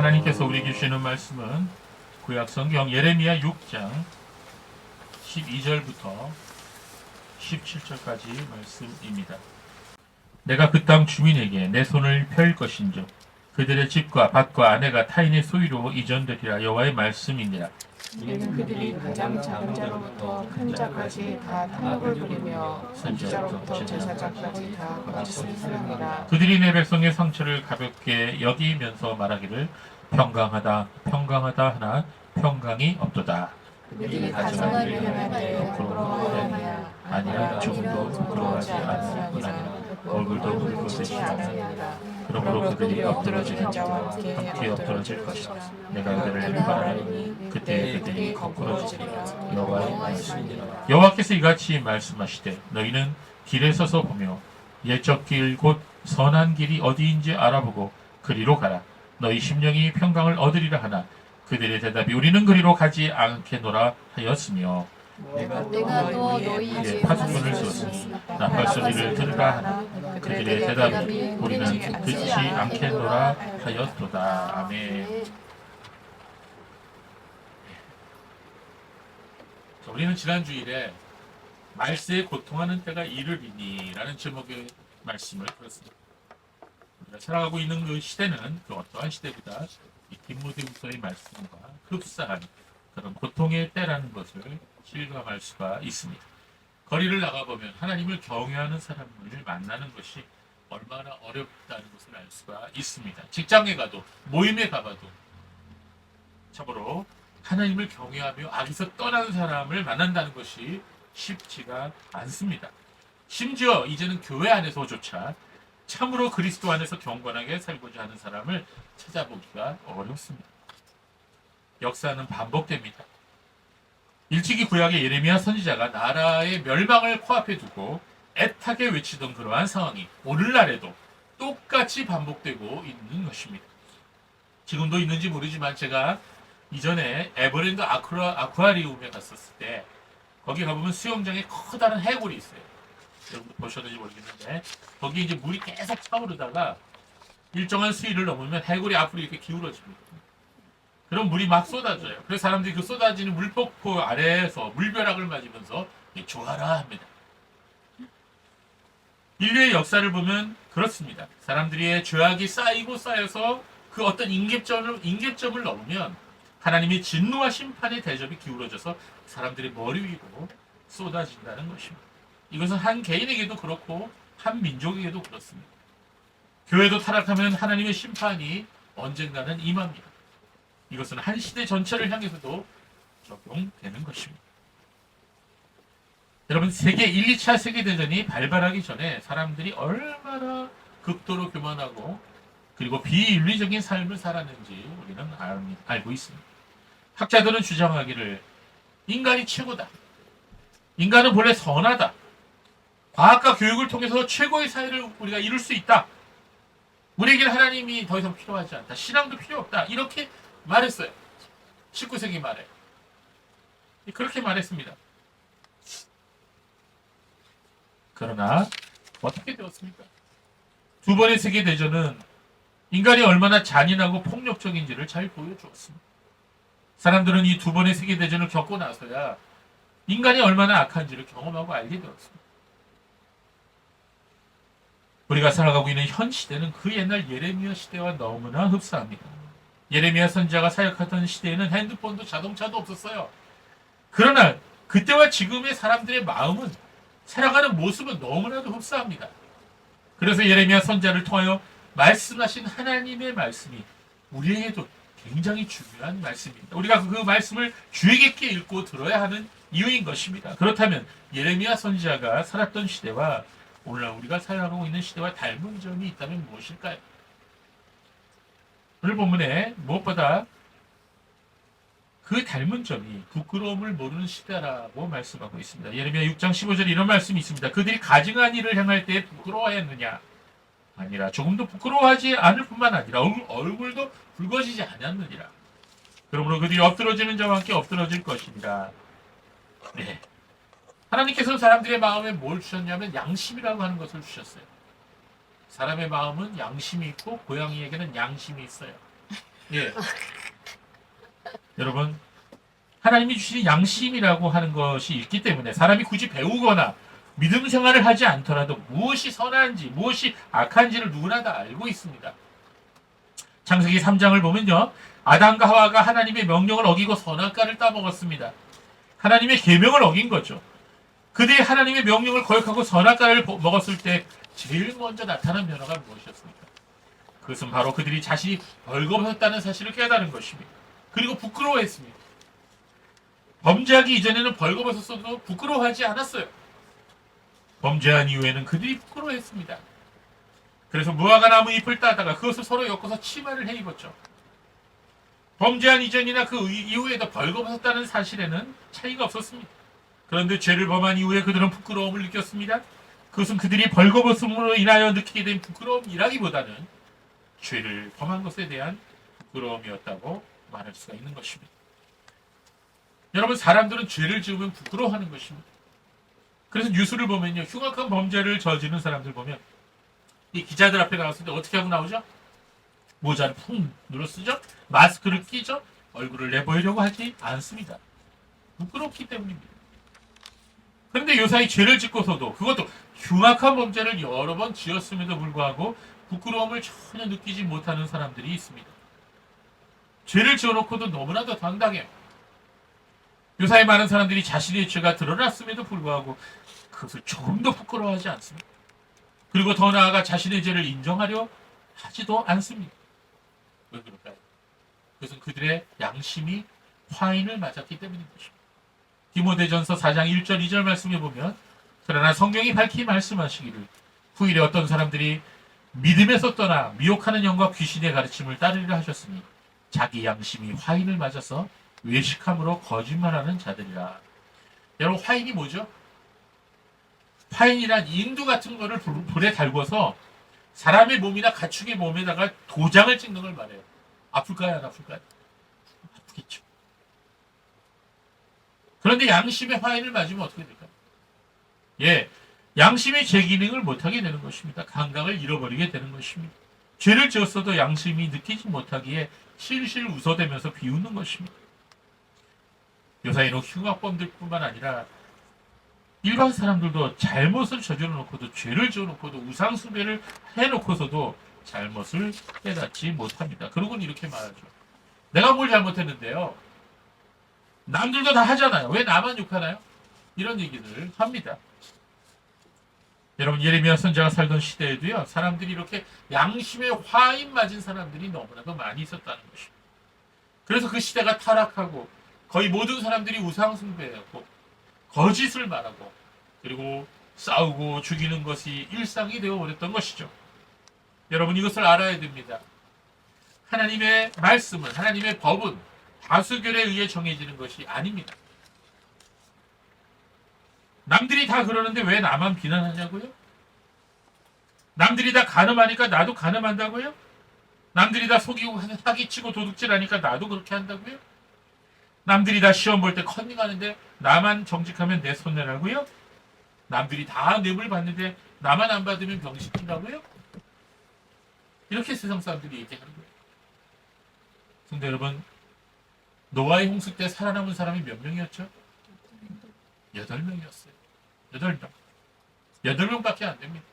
하나님께서 우리에게 주시는 말씀은 구약 성경 예레미야 6장 12절부터 17절까지 말씀입니다. 내가 그 땅 주민에게 내 손을 펼 것인즉 그들의 집과 밭과 아내가 타인의 소유로 이전되리라 여호와의 말씀이니라. 이는 그들이 가장 작은 자로부터 큰 자까지 다 탐욕을 부리며 선지자로부터 제사장까지 다 거짓을 사랑이라 그들이 내 백성의 상처를 가볍게 여기면서 말하기를 평강하다 평강하다 하나 평강이 없도다. 그들이 가정을 위험할 때 부끄러워하느냐 아니라 조금도 부끄러워하지 않을 뿐 아니라 얼굴도 붉어지지 않으리라. 그러므로 그들이 엎드러지는 자와 함께 엎드러질 것이다. 내가 그들을 말하리니 그때 그들이 거꾸러지리라. 여호와의 말씀이니라. 여호와께서 이같이 말씀하시되 너희는 길에 서서 보며 옛적 길 곧 선한 길이 어디인지 알아보고 그리로 가라. 너희 심령이 평강을 얻으리라 하나 그들의 대답이 우리는 그리로 가지 않겠노라 하였으며 내가 또 너희 예, 집에 파수꾼을 가서 세웠으니 나팔 소리를 들으라 하나 그들의 대답이 우리는 듣지 않겠노라 하였도다. 아멘. 자, 우리는 지난 주일에 말세에 고통하는 때가 이르리니라는 제목의 말씀을 들었습니다. 우리가 살아가고 있는 그 시대는 그 어떠한 시대보다 이 디모데후서의 말씀과 흡사한 그런 고통의 때라는 것을 실감할 수가 있습니다. 거리를 나가보면 하나님을 경외하는 사람을 만나는 것이 얼마나 어렵다는 것을 알 수가 있습니다. 직장에 가도 모임에 가봐도 참으로 하나님을 경외하며 악에서 떠난 사람을 만난다는 것이 쉽지가 않습니다. 심지어 이제는 교회 안에서조차 참으로 그리스도 안에서 경건하게 살고자 하는 사람을 찾아보기가 어렵습니다. 역사는 반복됩니다. 일찍이 구약의 예레미야 선지자가 나라의 멸망을 코앞에 두고 애타게 외치던 그러한 상황이 오늘날에도 똑같이 반복되고 있는 것입니다. 지금도 있는지 모르지만 제가 이전에 에버랜드 아쿠아, 아쿠아리움에 갔었을 때 거기 가보면 수영장에 커다란 해골이 있어요. 여러분 보셨는지 모르겠는데 거기 이제 물이 계속 차오르다가 일정한 수위를 넘으면 해골이 앞으로 이렇게 기울어집니다. 그럼 물이 막 쏟아져요. 그래서 사람들이 그 쏟아지는 물폭포 아래에서 물벼락을 맞으면서 좋아라 합니다. 인류의 역사를 보면 그렇습니다. 사람들의 죄악이 쌓이고 쌓여서 그 어떤 인계점을, 인계점을 넘으면 하나님의 진노와 심판의 대접이 기울어져서 사람들의 머리 위로 쏟아진다는 것입니다. 이것은 한 개인에게도 그렇고 한 민족에게도 그렇습니다. 교회도 타락하면 하나님의 심판이 언젠가는 임합니다. 이것은 한 시대 전체를 향해서도 적용되는 것입니다. 여러분 세계 1, 2차 세계대전이 발발하기 전에 사람들이 얼마나 극도로 교만하고 그리고 비윤리적인 삶을 살았는지 우리는 알, 알고 있습니다. 학자들은 주장하기를 인간이 최고다. 인간은 본래 선하다. 과학과 교육을 통해서 최고의 사회를 우리가 이룰 수 있다. 우리에게는 하나님이 더 이상 필요하지 않다. 신앙도 필요 없다. 이렇게 말했어요. 19세기 말에. 그렇게 말했습니다. 그러나 어떻게 되었습니까? 두 번의 세계 대전은 인간이 얼마나 잔인하고 폭력적인지를 잘 보여주었습니다. 사람들은 이 두 번의 세계 대전을 겪고 나서야 인간이 얼마나 악한지를 경험하고 알게 되었습니다. 우리가 살아가고 있는 현 시대는 그 옛날 예레미야 시대와 너무나 흡사합니다. 예레미야 선지자가 사역하던 시대에는 핸드폰도 자동차도 없었어요. 그러나 그때와 지금의 사람들의 마음은 살아가는 모습은 너무나도 흡사합니다. 그래서 예레미야 선지자를 통하여 말씀하신 하나님의 말씀이 우리에게도 굉장히 중요한 말씀입니다. 우리가 그 말씀을 주의 깊게 읽고 들어야 하는 이유인 것입니다. 그렇다면 예레미야 선지자가 살았던 시대와 오늘날 우리가 살아가고 있는 시대와 닮은 점이 있다면 무엇일까요? 오늘 본문에 무엇보다 그 닮은 점이 부끄러움을 모르는 시대라고 말씀하고 있습니다. 예레미야 6장 15절에 이런 말씀이 있습니다. 그들이 가증한 일을 행할 때 부끄러워했느냐? 아니라 조금도 부끄러워하지 않을 뿐만 아니라 얼굴, 얼굴도 붉어지지 않았느니라. 그러므로 그들이 엎드러지는 자와 함께 엎드러질 것이니라. 네. 하나님께서 사람들의 마음에 뭘 주셨냐면 양심이라고 하는 것을 주셨어요. 사람의 마음은 양심이 있고 고양이에게는 양심이 있어요. 예. 여러분 하나님이 주신 양심이라고 하는 것이 있기 때문에 사람이 굳이 배우거나 믿음 생활을 하지 않더라도 무엇이 선한지 무엇이 악한지를 누구나 다 알고 있습니다. 창세기 3장을 보면요. 아담과 하와가 하나님의 명령을 어기고 선악과를 따먹었습니다. 하나님의 계명을 어긴 거죠. 그들이 하나님의 명령을 거역하고 선악과를 보- 먹었을 때 제일 먼저 나타난 변화가 무엇이었습니까? 그것은 바로 그들이 자신이 벌거벗었다는 사실을 깨달은 것입니다. 그리고 부끄러워했습니다. 범죄하기 이전에는 벌거벗었어도 부끄러워하지 않았어요. 범죄한 이후에는 그들이 부끄러워했습니다. 그래서 무화과 나무 잎을 따다가 그것을 서로 엮어서 치마를 해 입었죠. 범죄한 이전이나 그 이- 이후에도 벌거벗었다는 사실에는 차이가 없었습니다. 그런데 죄를 범한 이후에 그들은 부끄러움을 느꼈습니다. 그것은 그들이 벌거벗음으로 인하여 느끼게 된 부끄러움이라기보다는 죄를 범한 것에 대한 부끄러움이었다고 말할 수가 있는 것입니다. 여러분 사람들은 죄를 지으면 부끄러워하는 것입니다. 그래서 뉴스를 보면요 흉악한 범죄를 저지른 사람들 보면 이 기자들 앞에 나왔을 때 어떻게 하고 나오죠? 모자를 푹 눌러 쓰죠? 마스크를 끼죠? 얼굴을 내보이려고 하지 않습니다. 부끄럽기 때문입니다. 그런데 요사이 죄를 짓고서도 그것도 흉악한 범죄를 여러 번 지었음에도 불구하고 부끄러움을 전혀 느끼지 못하는 사람들이 있습니다. 죄를 지어놓고도 너무나도 당당해요. 요사이 많은 사람들이 자신의 죄가 드러났음에도 불구하고 그것을 조금도 부끄러워하지 않습니다. 그리고 더 나아가 자신의 죄를 인정하려 하지도 않습니다. 왜 그럴까요? 그것은 그들의 양심이 화인을 맞았기 때문인 것입니다. 디모데전서 4장 1절 2절 말씀에 보면 그러나 성경이 밝히 말씀하시기를 후일에 어떤 사람들이 믿음에서 떠나 미혹하는 영과 귀신의 가르침을 따르려 하셨으니 자기 양심이 화인을 맞아서 외식함으로 거짓말하는 자들이라. 여러분 화인이 뭐죠? 화인이란 인두 같은 거를 불- 불에 달궈서 사람의 몸이나 가축의 몸에다가 도장을 찍는 걸 말해요. 아플까요? 안 아플까요? 아프겠죠. 그런데 양심의 화인을 맞으면 어떻게 될까요? 예, 양심이 제 기능을 못하게 되는 것입니다. 감각을 잃어버리게 되는 것입니다. 죄를 지었어도 양심이 느끼지 못하기에 실실 웃어대면서 비웃는 것입니다. 요사이는 흉악범들뿐만 아니라 일반 사람들도 잘못을 저질러 놓고도 죄를 지어 놓고도 우상 숭배를 해 놓고서도 잘못을 깨닫지 못합니다. 그러고는 이렇게 말하죠. 내가 뭘 잘못했는데요. 남들도 다 하잖아요. 왜 나만 욕하나요? 이런 얘기를 합니다. 여러분 예레미야 선자가 살던 시대에도요. 사람들이 이렇게 양심에 화인 맞은 사람들이 너무나도 많이 있었다는 것입니다. 그래서 그 시대가 타락하고 거의 모든 사람들이 우상 숭배하고 거짓을 말하고 그리고 싸우고 죽이는 것이 일상이 되어 버렸던 것이죠. 여러분 이것을 알아야 됩니다. 하나님의 말씀은 하나님의 법은 다수결에 의해 정해지는 것이 아닙니다. 남들이 다 그러는데 왜 나만 비난하냐고요? 남들이 다 가늠하니까 나도 가늠한다고요? 남들이 다 속이고 사기치고 도둑질하니까 나도 그렇게 한다고요? 남들이 다 시험 볼 때 컨닝하는데 나만 정직하면 내 손해라고요? 남들이 다 뇌물 받는데 나만 안 받으면 병시킨다고요? 이렇게 세상 사람들이 얘기하는 거예요. 근데 여러분 노아의 홍수 때 살아남은 사람이 몇 명이었죠? 여덟 명이었어요. 여덟 명. 여덟 명밖에 안 됩니다.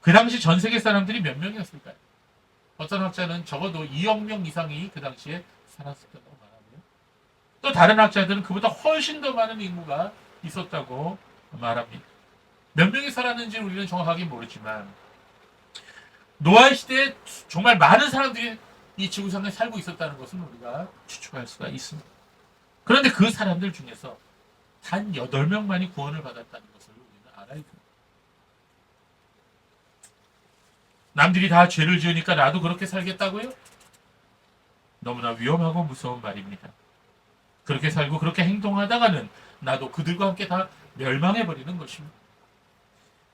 그 당시 전 세계 사람들이 몇 명이었을까요? 어떤 학자는 적어도 2억 명 이상이 그 당시에 살았었다고 말하고요. 또 다른 학자들은 그보다 훨씬 더 많은 인구가 있었다고 말합니다. 몇 명이 살았는지 우리는 정확하게 모르지만 노아의 시대에 정말 많은 사람들이 이 지구상에 살고 있었다는 것은 우리가 추측할 수가 있습니다. 그런데 그 사람들 중에서 단 8명만이 구원을 받았다는 것을 우리는 알아야 됩니다. 남들이 다 죄를 지으니까 나도 그렇게 살겠다고요? 너무나 위험하고 무서운 말입니다. 그렇게 살고 그렇게 행동하다가는 나도 그들과 함께 다 멸망해 버리는 것입니다.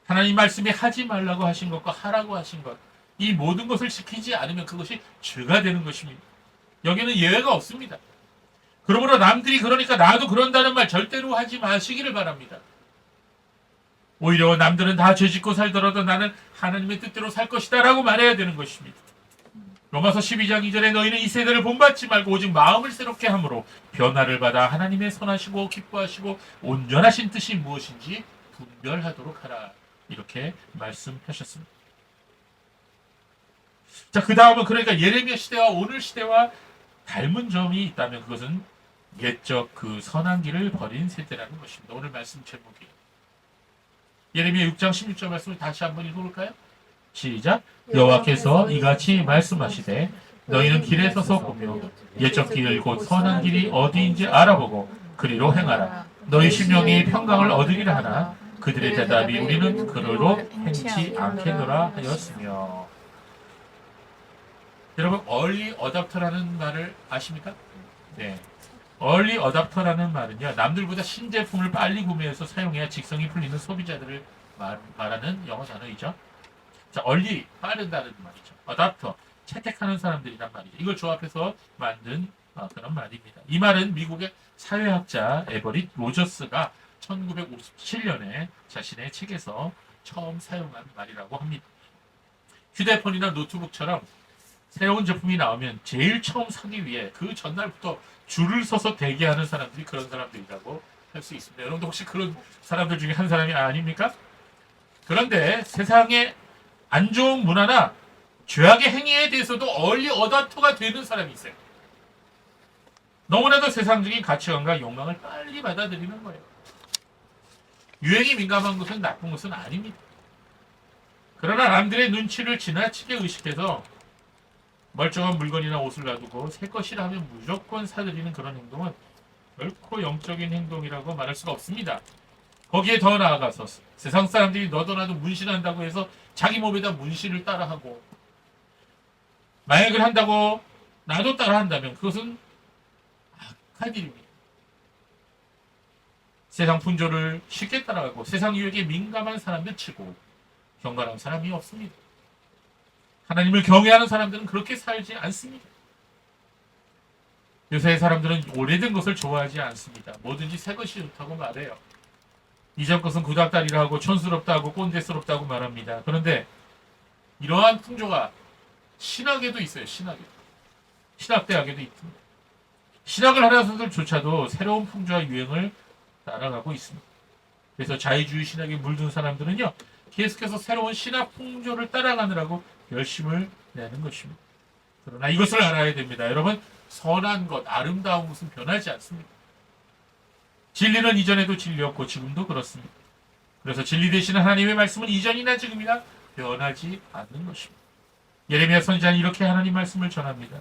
하나님 말씀이 하지 말라고 하신 것과 하라고 하신 것, 이 모든 것을 지키지 않으면 그것이 죄가 되는 것입니다. 여기는 예외가 없습니다. 그러므로 남들이 그러니까 나도 그런다는 말 절대로 하지 마시기를 바랍니다. 오히려 남들은 다 죄짓고 살더라도 나는 하나님의 뜻대로 살 것이다 라고 말해야 되는 것입니다. 로마서 12장 2절에 너희는 이 세대를 본받지 말고 오직 마음을 새롭게 함으로 변화를 받아 하나님의 선하시고 기뻐하시고 온전하신 뜻이 무엇인지 분별하도록 하라. 이렇게 말씀하셨습니다. 자, 그 다음은 그러니까 예레미야 시대와 오늘 시대와 닮은 점이 있다면 그것은 옛적 그 선한 길을 버린 세대라는 것입니다. 오늘 말씀 제목이 예레미야 6장 16절 말씀을 다시 한번 읽어볼까요? 시작. 여호와께서 이같이 말씀하시되 너희는 길에 서서 보며 옛적 길곧 선한 길이 어디인지 알아보고 그리로 행하라. 너희 심령이 평강을 얻으리라 하나 그들의 대답이 우리는 그러로 행치 않겠노라 하였으며 여러분 얼리 어답터라는 말을 아십니까? 네. 얼리 어답터라는 말은요 남들보다 신제품을 빨리 구매해서 사용해야 직성이 풀리는 소비자들을 말, 말하는 영어 단어이죠. 자, 얼리 빠르다는 말이죠. 어답터 채택하는 사람들이란 말이죠. 이걸 조합해서 만든 어, 그런 말입니다. 이 말은 미국의 사회학자 에버릿 로저스가 1957년에 자신의 책에서 처음 사용한 말이라고 합니다. 휴대폰이나 노트북처럼 새로운 제품이 나오면 제일 처음 사기 위해 그 전날부터 줄을 서서 대기하는 사람들이 그런 사람들이라고 할 수 있습니다. 여러분도 혹시 그런 사람들 중에 한 사람이 아닙니까? 그런데 세상에 안 좋은 문화나 죄악의 행위에 대해서도 얼리 어답터가 되는 사람이 있어요. 너무나도 세상적인 가치관과 욕망을 빨리 받아들이는 거예요. 유행이 민감한 것은 나쁜 것은 아닙니다. 그러나 남들의 눈치를 지나치게 의식해서 멀쩡한 물건이나 옷을 놔두고 새 것이라 하면 무조건 사들이는 그런 행동은 결코 영적인 행동이라고 말할 수가 없습니다. 거기에 더 나아가서 세상 사람들이 너도 나도 문신한다고 해서 자기 몸에다 문신을 따라하고 마약을 한다고 나도 따라한다면 그것은 악한 일입니다. 세상 풍조를 쉽게 따라가고 세상 유혹에 민감한 사람들 치고 경건한 사람이 없습니다. 하나님을 경외하는 사람들은 그렇게 살지 않습니다. 요새 사람들은 오래된 것을 좋아하지 않습니다. 뭐든지 새 것이 좋다고 말해요. 이전 것은 구닥다리라 하고 촌스럽다고 꼰대스럽다고 말합니다. 그런데 이러한 풍조가 신학에도 있어요. 신학에. 신학대학에도 있습니다. 신학을 하는 사람들조차도 새로운 풍조와 유행을 따라가고 있습니다. 그래서 자유주의 신학에 물든 사람들은요. 계속해서 새로운 신학 풍조를 따라가느라고 열심을 내는 것입니다. 그러나 이것을 알아야 됩니다. 여러분, 선한 것, 아름다운 것은 변하지 않습니다. 진리는 이전에도 진리였고 지금도 그렇습니다. 그래서 진리 되시는 하나님의 말씀은 이전이나 지금이나 변하지 않는 것입니다. 예레미야 선지자는 이렇게 하나님 말씀을 전합니다.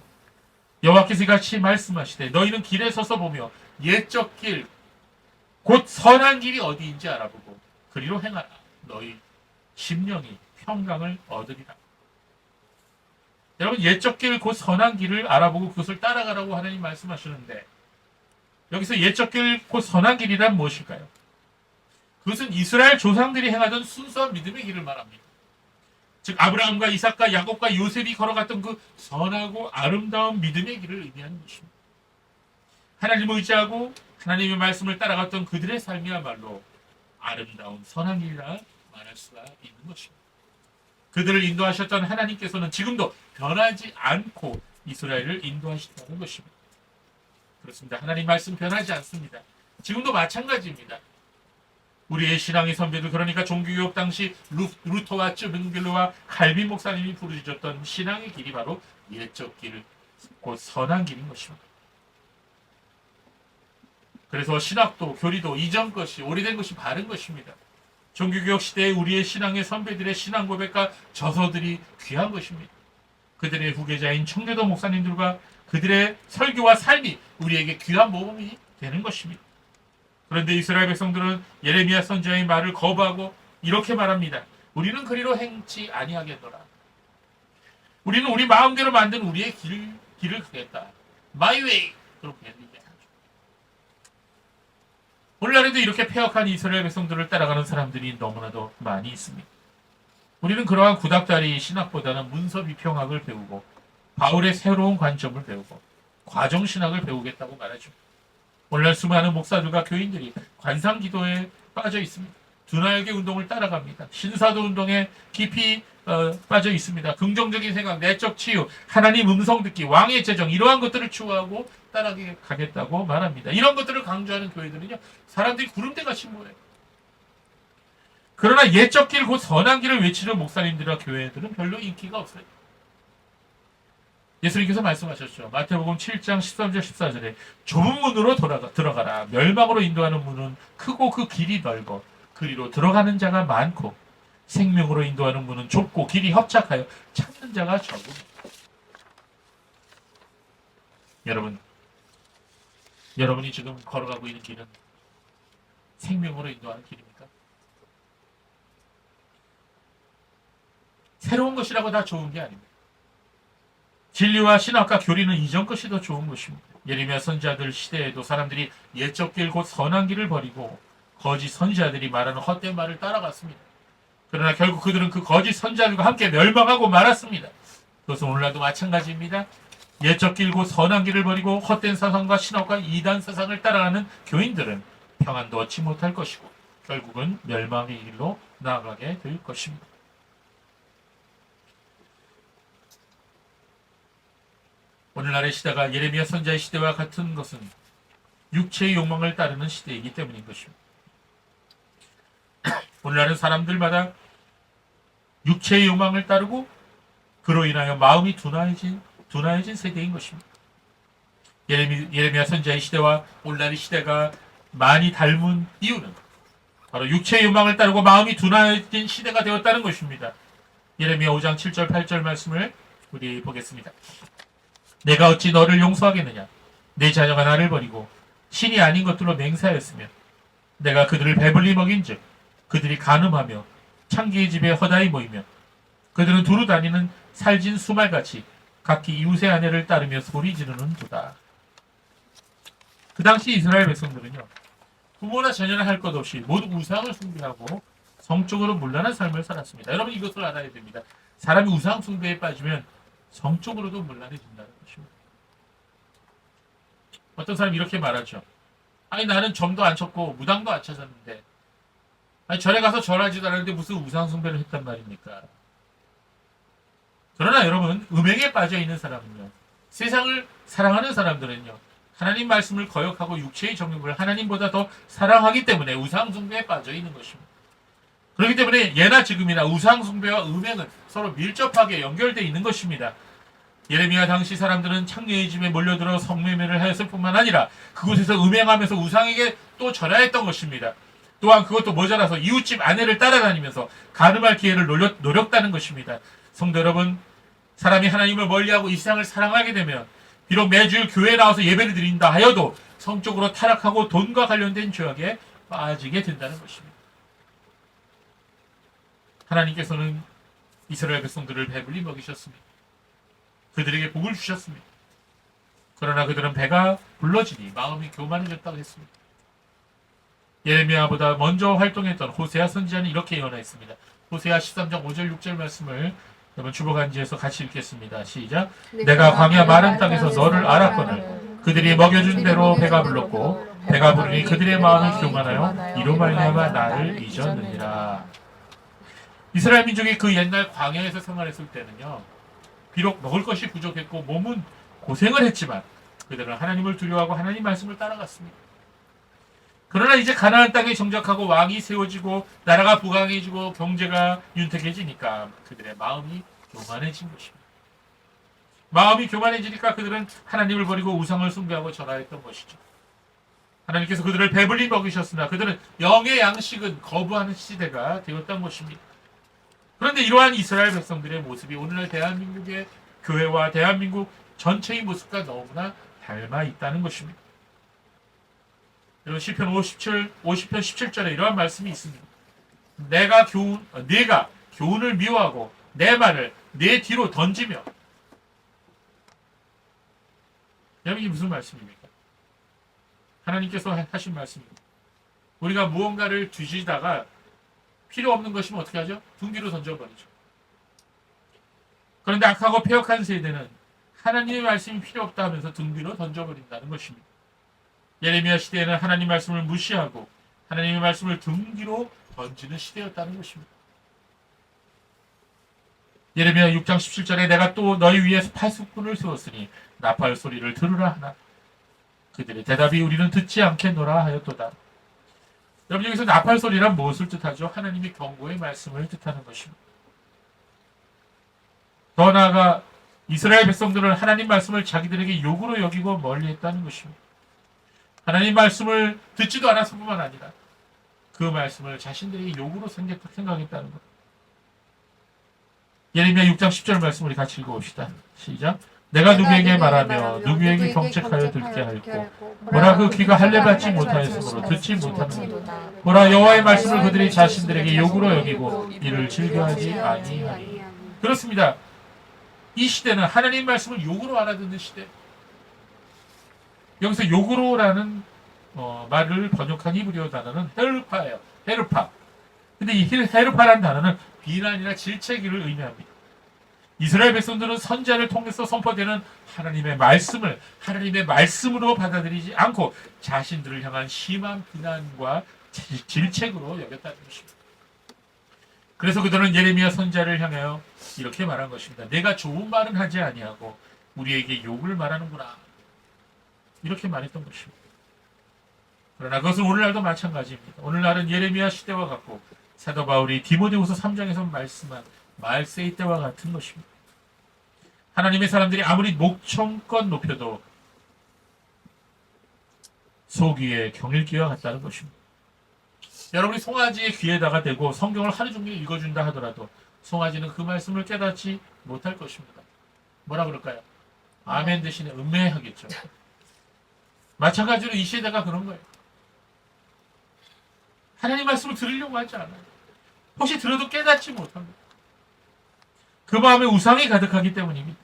여호와께서 같이 말씀하시되 너희는 길에 서서 보며 옛적 길, 곧 선한 길이 어디인지 알아보고 그리로 행하라. 너희 심령이 평강을 얻으리라. 여러분 옛적 길 곧 선한 길을 알아보고 그것을 따라가라고 하나님 말씀하시는데 여기서 옛적 길 곧 선한 길이란 무엇일까요? 그것은 이스라엘 조상들이 행하던 순수한 믿음의 길을 말합니다. 즉 아브라함과 이삭과 야곱과 요셉이 걸어갔던 그 선하고 아름다운 믿음의 길을 의미하는 것입니다. 하나님을 의지하고 하나님의 말씀을 따라갔던 그들의 삶이야말로 아름다운 선한 길이라 말할 수가 있는 것입니다. 그들을 인도하셨던 하나님께서는 지금도 변하지 않고 이스라엘을 인도하신다는 것입니다. 그렇습니다. 하나님 말씀 변하지 않습니다. 지금도 마찬가지입니다. 우리의 신앙의 선배들 그러니까 종교개혁 당시 루, 루터와 쯔빙글루와 칼빈 목사님이 부르짖었던 신앙의 길이 바로 옛적 길, 곧 선한 길인 것입니다. 그래서 신학도 교리도 이전 것이 오래된 것이 바른 것입니다. 종교개혁 시대에 우리의 신앙의 선배들의 신앙 고백과 저서들이 귀한 것입니다. 그들의 후계자인 청교도 목사님들과 그들의 설교와 삶이 우리에게 귀한 모범이 되는 것입니다. 그런데 이스라엘 백성들은 예레미야 선지자의 말을 거부하고 이렇게 말합니다. 우리는 그리로 행치 아니하겠노라. 우리는 우리 마음대로 만든 우리의 길, 길을 가겠다. My way. 그렇게 얘기하죠. 오늘날에도 이렇게 폐역한 이스라엘 백성들을 따라가는 사람들이 너무나도 많이 있습니다. 우리는 그러한 구닥다리 신학보다는 문서 비평학을 배우고 바울의 새로운 관점을 배우고 과정 신학을 배우겠다고 말하죠. 오늘날 수많은 목사들과 교인들이 관상 기도에 빠져 있습니다. 두날개 운동을 따라갑니다. 신사도 운동에 깊이 어, 빠져 있습니다. 긍정적인 생각, 내적 치유, 하나님 음성 듣기, 왕의 재정 이러한 것들을 추구하고 따라가겠다고 말합니다. 이런 것들을 강조하는 교회들은요 사람들이 구름대같이 모여요. 그러나 예적 길 곧 선한 길을 외치는 목사님들과 교회들은 별로 인기가 없어요. 예수님께서 말씀하셨죠. 마태복음 7장 13절 14절에 좁은 문으로 돌아가, 들어가라. 멸망으로 인도하는 문은 크고 그 길이 넓어 그리로 들어가는 자가 많고 생명으로 인도하는 문은 좁고 길이 협착하여 찾는 자가 적음. 여러분, 여러분이 지금 걸어가고 있는 길은 생명으로 인도하는 길입니까? 새로운 것이라고 다 좋은 게 아닙니다. 진리와 신학과 교리는 이전 것이 더 좋은 것입니다. 예레미야 선지자들 시대에도 사람들이 예적 길 곧 선한 길을 버리고 거짓 선지자들이 말하는 헛된 말을 따라갔습니다. 그러나 결국 그들은 그 거짓 선지자들과 함께 멸망하고 말았습니다. 그것은 오늘날도 마찬가지입니다. 예적 길곧 선한 길을 버리고 헛된 사상과 신학과 이단 사상을 따라가는 교인들은 평안도 얻지 못할 것이고 결국은 멸망의 길로 나아가게 될 것입니다. 오늘날의 시대가 예레미야 선자의 시대와 같은 것은 육체의 욕망을 따르는 시대이기 때문인 것입니다. 오늘날은 사람들마다 육체의 욕망을 따르고 그로 인하여 마음이 둔화해진 둔화해진 세대인 것입니다. 예레미, 예레미야 선자의 시대와 오늘날의 시대가 많이 닮은 이유는 바로 육체의 욕망을 따르고 마음이 둔화해진 시대가 되었다는 것입니다. 예레미야 5장 7절 8절 말씀을 우리 보겠습니다. 내가 어찌 너를 용서하겠느냐? 내 자녀가 나를 버리고 신이 아닌 것들로 맹세하였으며 내가 그들을 배불리 먹인즉 그들이 간음하며 창기의 집에 허다히 모이며 그들은 두루 다니는 살진 수말같이 각기 이웃의 아내를 따르며 소리 지르는 도다. 그 당시 이스라엘 백성들은요 부모나 자녀나 할 것 없이 모두 우상을 숭배하고 성적으로 문란한 삶을 살았습니다. 여러분 이것을 알아야 됩니다. 사람이 우상 숭배에 빠지면 성적으로도 문란해진다는 것입니다. 어떤 사람이 이렇게 말하죠. 아니 나는 점도 안 쳤고 무당도 안 찾았는데 아니 절에 가서 절하지도 않았는데 무슨 우상 숭배를 했단 말입니까? 그러나 여러분 음행에 빠져 있는 사람은요 세상을 사랑하는 사람들은요 하나님 말씀을 거역하고 육체의 정욕을 하나님보다 더 사랑하기 때문에 우상 숭배에 빠져 있는 것입니다. 그렇기 때문에 예나 지금이나 우상 숭배와 음행은 서로 밀접하게 연결되어 있는 것입니다. 예레미야 당시 사람들은 창녀의 집에 몰려들어 성매매를 하였을 뿐만 아니라 그곳에서 음행하면서 우상에게 또 절하였던 것입니다. 또한 그것도 모자라서 이웃집 아내를 따라다니면서 가늠할 기회를 노렸, 노렸다는 것입니다. 성도 여러분, 사람이 하나님을 멀리하고 이 세상을 사랑하게 되면 비록 매주일 교회에 나와서 예배를 드린다 하여도 성적으로 타락하고 돈과 관련된 죄악에 빠지게 된다는 것입니다. 하나님께서는 이스라엘 백성들을 배불리 먹이셨습니다. 그들에게 복을 주셨습니다. 그러나 그들은 배가 불러지니 마음이 교만해졌다고 했습니다. 예레미야보다 먼저 활동했던 호세아 선지자는 이렇게 예언했습니다. 호세아 13장 5절 6절 말씀을 여러분 주보간지에서 같이 읽겠습니다. 시작. 내가 광야 마른 땅에서 너를 알았거늘 그들이 먹여준 대로 배가 불렀고 배가 부르니 그들의 마음이 교만하여 이로 말미암아 나를 잊었느니라. 이스라엘 민족이 그 옛날 광야에서 생활했을 때는요. 비록 먹을 것이 부족했고 몸은 고생을 했지만 그들은 하나님을 두려워하고 하나님 말씀을 따라갔습니다. 그러나 이제 가나안 땅에 정착하고 왕이 세워지고 나라가 부강해지고 경제가 윤택해지니까 그들의 마음이 교만해진 것입니다. 마음이 교만해지니까 그들은 하나님을 버리고 우상을 숭배하고 절하였던 것이죠. 하나님께서 그들을 배불리 먹이셨으나 그들은 영의 양식은 거부하는 시대가 되었던 것입니다. 그런데 이러한 이스라엘 백성들의 모습이 오늘날 대한민국의 교회와 대한민국 전체의 모습과 너무나 닮아 있다는 것입니다. 시편 57, 50편 17절에 이러한 말씀이 있습니다. 내가 교훈, 어, 네가 교훈을 미워하고 내 말을 내 뒤로 던지며 여러분 이게 무슨 말씀입니까? 하나님께서 하- 하신 말씀입니다. 우리가 무언가를 뒤지다가 필요 없는 것이면 어떻게 하죠? 등 뒤로 던져버리죠. 그런데 악하고 폐역한 세대는 하나님의 말씀이 필요 없다 하면서 등 뒤로 던져버린다는 것입니다. 예레미야 시대에는 하나님 말씀을 무시하고 하나님의 말씀을 등 뒤로 던지는 시대였다는 것입니다. 예레미야 6장 17절에 내가 또 너희 위에서 파수꾼을 세웠으니 나팔 소리를 들으라 하나 그들의 대답이 우리는 듣지 않겠노라 하였도다. 여러분 여기서 나팔 소리란 무엇을 뜻하죠? 하나님의 경고의 말씀을 뜻하는 것입니다. 더 나아가 이스라엘 백성들은 하나님 말씀을 자기들에게 욕으로 여기고 멀리했다는 것입니다. 하나님 말씀을 듣지도 않았을 뿐만 아니라 그 말씀을 자신들에게 욕으로 생각- 생각했다는 것. 예레미야 6장 10절 말씀 우리 같이 읽어봅시다. 시작. 내가 누구에게 말하며 누구에게 경책하여 듣게 하였고 보라 그 귀가 할례 받지 못하였으므로 듣지 못하는도다. 보라 여호와의 말씀을 그들이 자신들에게 욕으로 여기고 이를 즐겨하지 아니하니 그렇습니다. 이 시대는 하나님 말씀을 욕으로 알아듣는 시대. 여기서 욕으로라는 어, 말을 번역한 히브리어 단어는 헤르파예요. 헤르파. 근데 이 힐- 헤르파라는 단어는 비난이나 질책을 의미합니다. 이스라엘 백성들은 선자를 통해서 선포되는 하나님의 말씀을 하나님의 말씀으로 받아들이지 않고 자신들을 향한 심한 비난과 질- 질책으로 여겼다는 것입니다. 그래서 그들은 예레미야 선자를 향하여 이렇게 말한 것입니다. 내가 좋은 말은 하지 아니하고 우리에게 욕을 말하는구나. 이렇게 말했던 것입니다. 그러나 그것은 오늘날도 마찬가지입니다. 오늘날은 예레미야 시대와 같고 사도 바울이 디모데후서 3장에서 말씀한 말세이 때와 같은 것입니다. 하나님의 사람들이 아무리 목청껏 높여도 소귀의 경일기와 같다는 것입니다. 여러분이 송아지의 귀에다가 대고 성경을 하루 종일 읽어준다 하더라도 송아지는 그 말씀을 깨닫지 못할 것입니다. 뭐라 그럴까요? 아멘 대신에 음매하겠죠. 마찬가지로 이 시대가 그런 거예요. 하나님 말씀을 들으려고 하지 않아요. 혹시 들어도 깨닫지 못합니다. 그 마음에 우상이 가득하기 때문입니다.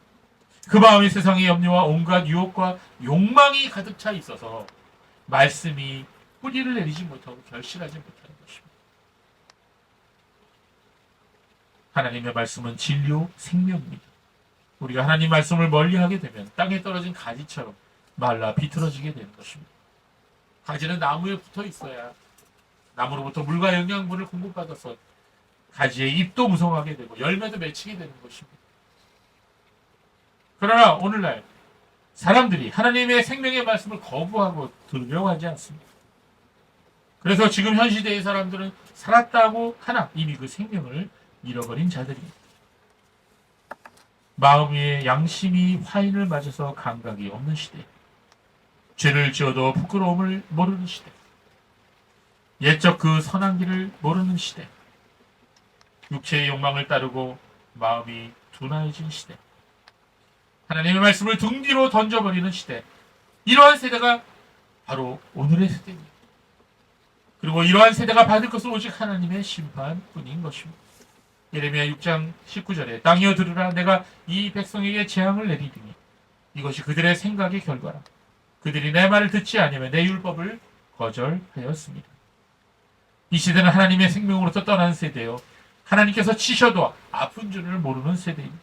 그 마음에 세상의 염려와 온갖 유혹과 욕망이 가득 차 있어서 말씀이 뿌리를 내리지 못하고 결실하지 못하는 것입니다. 하나님의 말씀은 진료 생명입니다. 우리가 하나님 말씀을 멀리하게 되면 땅에 떨어진 가지처럼 말라 비틀어지게 되는 것입니다. 가지는 나무에 붙어 있어야 나무로부터 물과 영양분을 공급받아서 가지의 잎도 무성하게 되고 열매도 맺히게 되는 것입니다. 그러나 오늘날 사람들이 하나님의 생명의 말씀을 거부하고 들으려고 하지 않습니다. 그래서 지금 현 시대의 사람들은 살았다고 하나 이미 그 생명을 잃어버린 자들입니다. 마음 위에 양심이 화인을 맞아서 감각이 없는 시대. 죄를 지어도 부끄러움을 모르는 시대. 옛적 그 선한 길을 모르는 시대. 육체의 욕망을 따르고 마음이 둔화해진 시대. 하나님의 말씀을 등 뒤로 던져버리는 시대. 이러한 세대가 바로 오늘의 세대입니다. 그리고 이러한 세대가 받을 것은 오직 하나님의 심판뿐인 것입니다. 예레미야 6장 19절에 땅이여 들으라 내가 이 백성에게 재앙을 내리리니 이것이 그들의 생각의 결과라. 그들이 내 말을 듣지 아니하면 내 율법을 거절하였습니다. 이 시대는 하나님의 생명으로부터 떠난 세대요. 하나님께서 치셔도 아픈 줄을 모르는 세대입니다.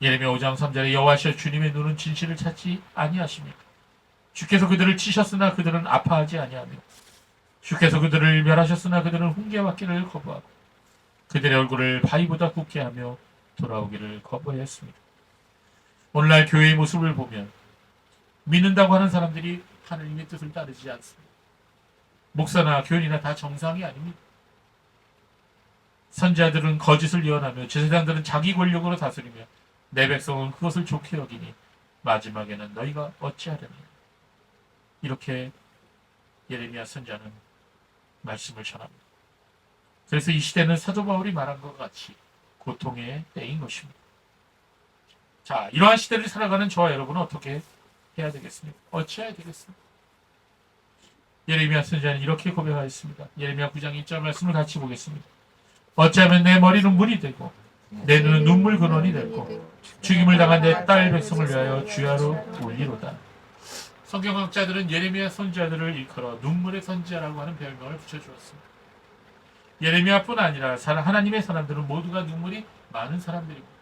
예레미야 5장 3절에 여호와시여 주님의 눈은 진실을 찾지 아니하십니까? 주께서 그들을 치셨으나 그들은 아파하지 아니하며 주께서 그들을 멸하셨으나 그들은 훈계받기를 거부하고 그들의 얼굴을 바위보다 굽게 하며 돌아오기를 거부했습니다. 오늘날 교회의 모습을 보면 믿는다고 하는 사람들이 하나님의 뜻을 따르지 않습니다. 목사나 교인이나 다 정상이 아닙니다. 선자들은 거짓을 예언하며 제사장들은 자기 권력으로 다스리며 내 백성은 그것을 좋게 여기니 마지막에는 너희가 어찌하려니 이렇게 예레미야 선자는 말씀을 전합니다. 그래서 이 시대는 사도 바울이 말한 것 같이 고통의 때인 것입니다. 자, 이러한 시대를 살아가는 저와 여러분은 어떻게 해야 되겠습니까? 어찌해야 되겠습니까? 예레미야 선자는 이렇게 고백하였습니다. 예레미야 9장 1절 말씀을 같이 보겠습니다. 어찌하면 내 머리는 물이 되고 내 눈은 눈물 근원이 됐고 죽임을 당한 내 딸 백성을 위하여 주야로 올리로다. 성경학자들은 예레미야 선지자들을 일컬어 눈물의 선지자라고 하는 별명을 붙여주었습니다. 예레미야뿐 아니라 하나님의 사람들은 모두가 눈물이 많은 사람들이고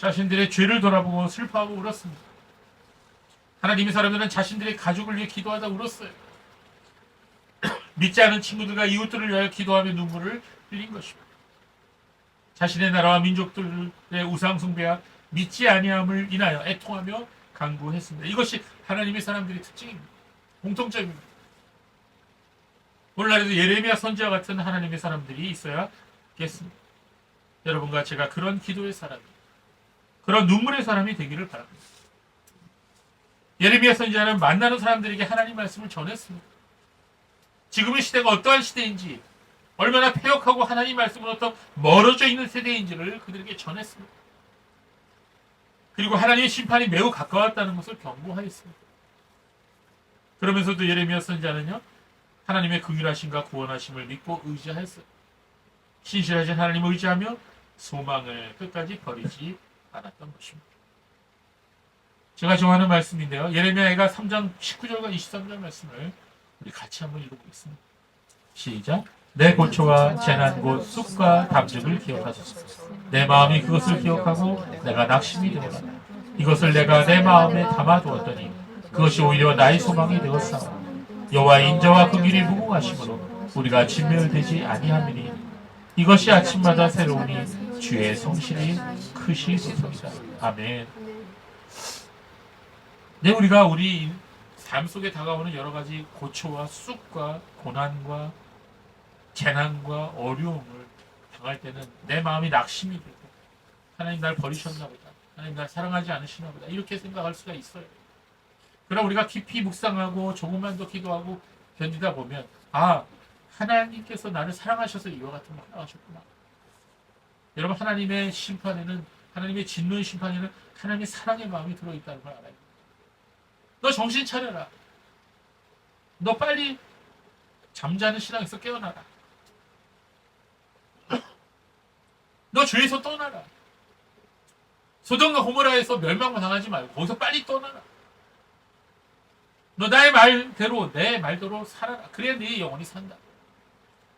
자신들의 죄를 돌아보고 슬퍼하고 울었습니다. 하나님의 사람들은 자신들의 가족을 위해 기도하다 울었어요. 믿지 않은 친구들과 이웃들을 위하여 기도하며 눈물을 흘린 것입니다. 자신의 나라와 민족들의 우상 숭배와 믿지 아니함을 인하여 애통하며 강구했습니다. 이것이 하나님의 사람들의 특징입니다. 공통점입니다. 오늘날에도 예레미야 선지와 같은 하나님의 사람들이 있어야겠습니다. 여러분과 제가 그런 기도의 사람이, 그런 눈물의 사람이 되기를 바랍니다. 예레미야 선지자는 만나는 사람들에게 하나님 말씀을 전했습니다. 지금의 시대가 어떠한 시대인지, 얼마나 폐역하고 하나님 말씀으로부터 멀어져 있는 세대인지를 그들에게 전했습니다. 그리고 하나님의 심판이 매우 가까웠다는 것을 경고하였습니다. 그러면서도 예레미야 선지자는요, 하나님의 긍휼하심과 구원하심을 믿고 의지하였어요. 신실하신 하나님을 의지하며 소망을 끝까지 버리지 않았던 것입니다. 제가 좋아하는 말씀인데요. 예레미야가 3장 19절과 23절 말씀을 우리 같이 한번 읽어보겠습니다. 시작. 내 고초와 재난 곧 쑥과 담즙을 기억하소서. 내 마음이 그것을 기억하고 내가 낙심이 되었다. 이것을 내가 내 마음에 담아두었더니 그것이 오히려 나의 소망이 되었사오. 여호와의 인자와 긍휼이 무궁하심으로 우리가 진멸되지 아니함이니 이것이 아침마다 새로우니 주의 성실이 크시소서이다. 아멘. 네, 우리가 우리 삶 속에 다가오는 여러 가지 고초와 쑥과 고난과 재난과 어려움을 당할 때는 내 마음이 낙심이 되고 하나님 날 버리셨나 보다. 하나님 날 사랑하지 않으시나 보다. 이렇게 생각할 수가 있어요. 그러나 우리가 깊이 묵상하고 조금만 더 기도하고 견디다 보면 아 하나님께서 나를 사랑하셔서 이와 같은 걸 하셨구나. 여러분 하나님의 심판에는 하나님의 진노의 심판에는 하나님의 사랑의 마음이 들어있다는 걸 알아요. 너 정신 차려라. 너 빨리 잠자는 신앙에서 깨어나라. 너 죄에서 떠나라. 소돔과 고모라에서 멸망만 당하지 말고 거기서 빨리 떠나라. 너 나의 말대로 내 말대로 살아라. 그래야 네 영혼이 산다.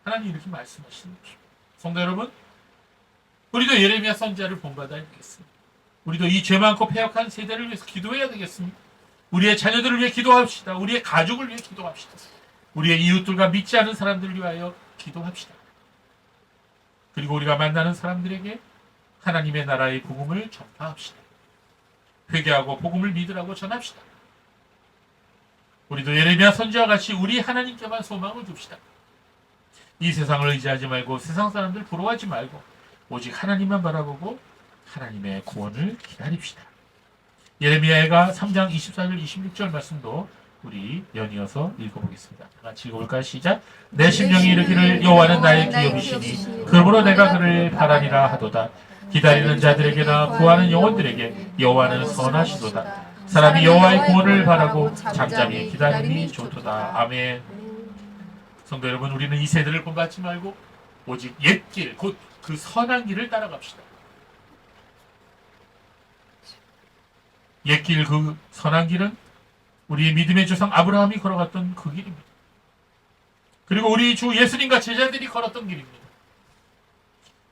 하나님 이렇게 말씀하시는 거죠. 성도 여러분, 우리도 예레미야 선지자를 본받아야 되겠습니다. 우리도 이 죄 많고 폐역한 세대를 위해서 기도해야 되겠습니다. 우리의 자녀들을 위해 기도합시다. 우리의 가족을 위해 기도합시다. 우리의 이웃들과 믿지 않은 사람들을 위하여 기도합시다. 그리고 우리가 만나는 사람들에게 하나님의 나라의 복음을 전파합시다. 회개하고 복음을 믿으라고 전합시다. 우리도 예레미야 선지와 같이 우리 하나님께만 소망을 둡시다. 이 세상을 의지하지 말고 세상 사람들 부러워하지 말고 오직 하나님만 바라보고 하나님의 구원을 기다립시다. 예레미야가 3장 24절 26절 말씀도 우리 연이어서 읽어보겠습니다. 다 같이 읽어볼까요? 시작. 내 심령이 이르기를 여호와는 나의 기업이시니 그러므로 내가 그를 바라리라 하도다. 기다리는 자들에게나 구하는 영혼들에게 여호와는 선하시도다. 사람이 여호와의 구원을 바라고 잠잠히 기다림이 좋도다. 아멘. 성도 여러분, 우리는 이 세대를 본받지 말고 오직 옛길, 곧 그 선한 길을 따라갑시다. 옛길 그 선한 길은 우리 믿음의 조상 아브라함이 걸어갔던 그 길입니다. 그리고 우리 주 예수님과 제자들이 걸었던 길입니다.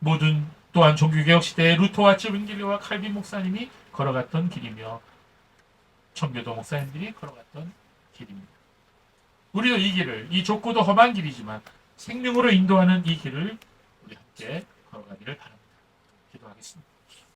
모든 또한 종교개혁 시대의 루터와 쯔빙길리와 칼빈 목사님이 걸어갔던 길이며 청교도 목사님들이 걸어갔던 길입니다. 우리도 이 길을 이 좁고도 험한 길이지만 생명으로 인도하는 이 길을 우리 함께 걸어가기를 바랍니다.